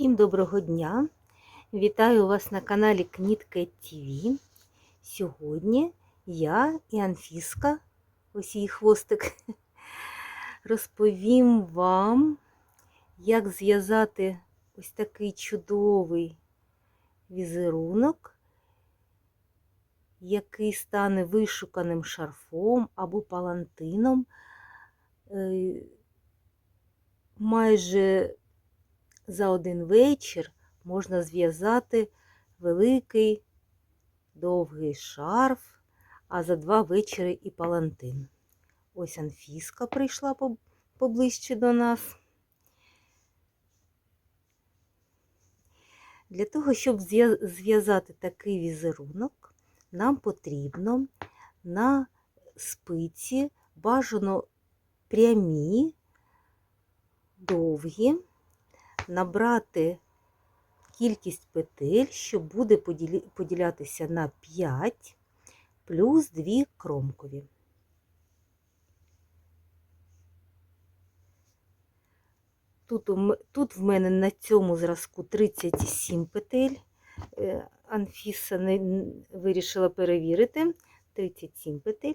Всім доброго дня! Вітаю вас на каналі Кнітка ТВ. Сьогодні я і Анфіска, ось її хвостик, розповім вам, як зв'язати ось такий чудовий візерунок, який стане вишуканим шарфом або палантином. Е, Майже за один вечір можна зв'язати великий довгий шарф, а за два вечори і палантин. Ось Анфіска прийшла поближче до нас. Для того, щоб зв'язати такий візерунок, нам потрібно на спиці бажано прямі, довгі, набрати кількість петель, що буде поділятися на 5 плюс 2 кромкові. Тут, в мене на цьому зразку 37 петель. Е, Анфіса вирішила перевірити 37 петель.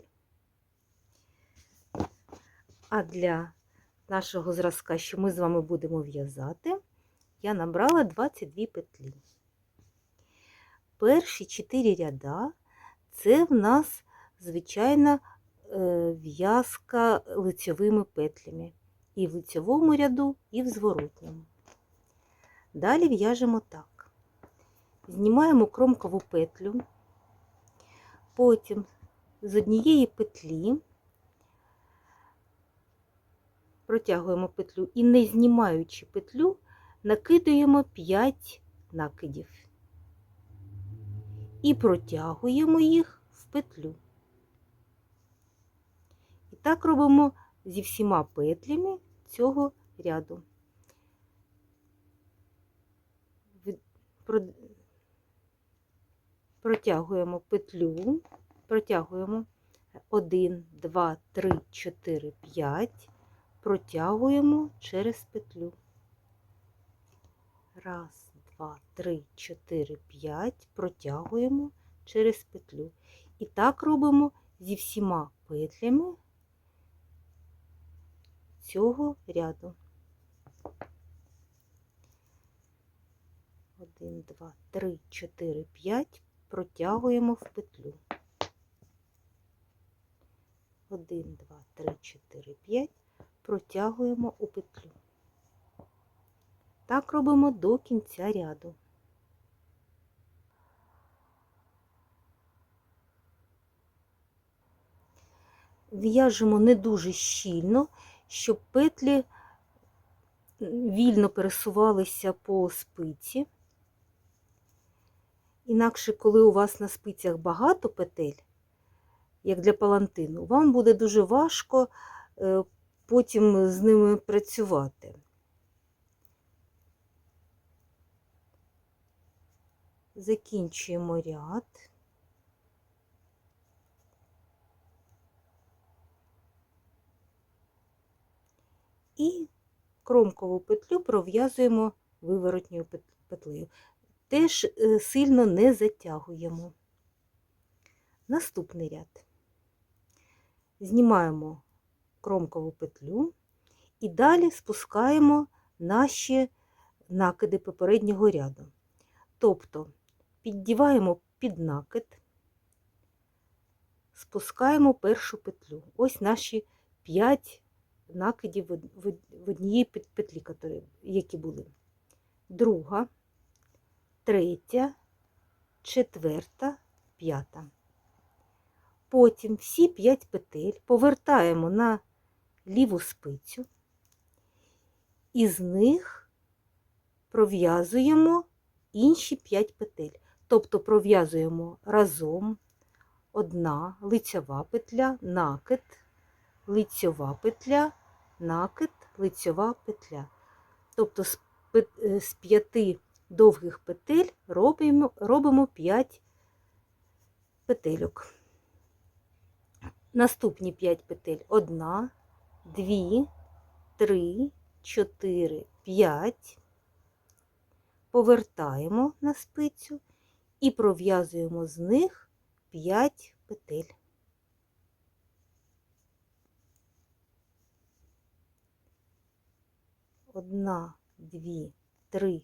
А для нашого зразка, що ми з вами будемо в'язати, я набрала 22 петлі. Перші 4 ряда це в нас звичайна е, в'язка лицьовими петлями. І в лицьовому ряду, і в зворотньому. Далі в'яжемо так. Знімаємо кромкову петлю, потім з однієї петлі протягуємо петлю і, не знімаючи петлю, накидуємо 5 накидів і протягуємо їх в петлю. І так робимо зі всіма петлями цього ряду. Протягуємо петлю, протягуємо 1, 2, 3, 4, 5, протягуємо через петлю. Раз, два, три, чотири, п'ять, протягуємо через петлю. І так робимо зі всіма петлями цього ряду. Один, два, три, чотири, п'ять, протягуємо в петлю. Один, два, три, чотири, п'ять, протягуємо у петлю. Так робимо до кінця ряду. В'яжемо не дуже щільно, щоб петлі вільно пересувалися по спиці. Інакше, коли у вас на спицях багато петель, як для палантину, вам буде дуже важко е, потім з ними працювати. Закінчуємо ряд. І кромкову петлю пров'язуємо виворотньою петлею. Теж е, сильно не затягуємо. Наступний ряд. Знімаємо кромкову петлю і далі спускаємо наші накиди попереднього ряду. Тобто піддіваємо під накид, спускаємо першу петлю. Ось наші 5 накидів в одній петлі, які були. Друга, третя, четверта, п'ята. Потім всі 5 петель повертаємо на ліву спицю, і з них пров'язуємо інші 5 петель. Тобто пров'язуємо разом одна лицьова петля, накид, лицьова петля, накид, лицьова петля. Тобто з 5 довгих петель робимо, робимо 5 петельок. Наступні 5 петель 1, 2, 3, 4, 5. повертаємо на спицю і пров'язуємо з них 5 петель. Одна, дві, три,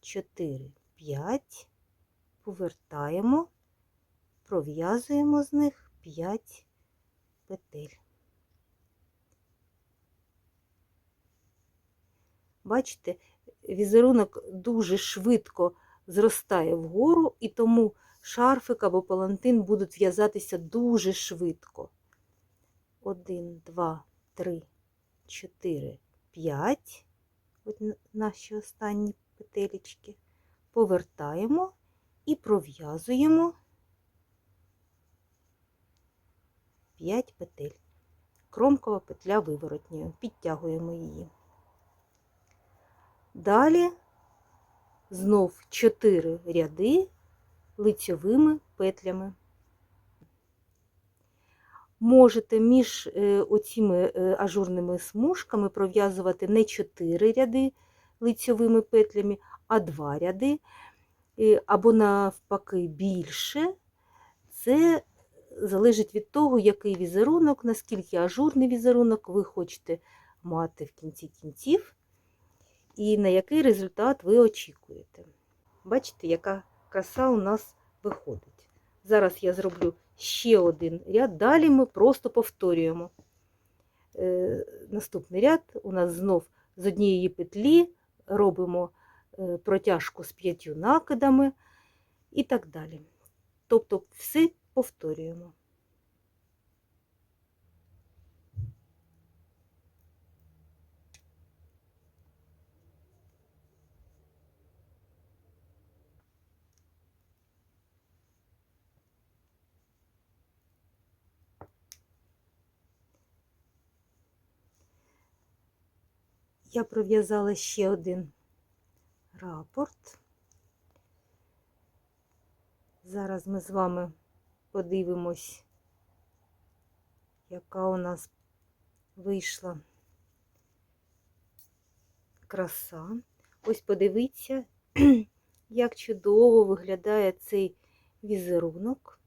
чотири, п'ять. Повертаємо, пров'язуємо з них 5 петель. Бачите, візерунок дуже швидко зростає вгору, і тому шарфик або палантин будуть в'язатися дуже швидко. Один, два, три, чотири, п'ять. От наші останні петелечки. Повертаємо і пров'язуємо 5 петель. Кромкова петля виворотньою. Підтягуємо її. Далі знов 4 ряди лицьовими петлями. Можете між е, оціми е, ажурними смужками пров'язувати не 4 ряди лицьовими петлями, а 2 ряди, е, або навпаки більше. Це залежить від того, який візерунок, наскільки ажурний візерунок ви хочете мати в кінці кінців і на який результат ви очікуєте. Бачите, яка краса у нас виходить. Зараз я зроблю ще один ряд, далі ми просто повторюємо. Е, наступний ряд у нас знов з однієї петлі робимо е, протяжку з п'ятью накидами і так далі. Тобто все повторюємо. Я пров'язала ще один рапорт. Зараз ми з вами подивимось, яка у нас вийшла краса. Ось подивіться, як чудово виглядає цей візерунок.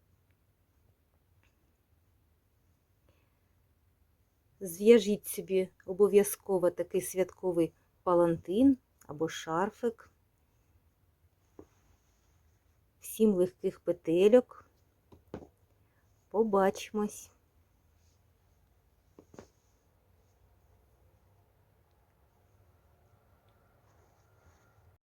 Зв'яжіть собі обов'язково такий святковий палантин або шарфик. Всім легких петельок. Побачимось!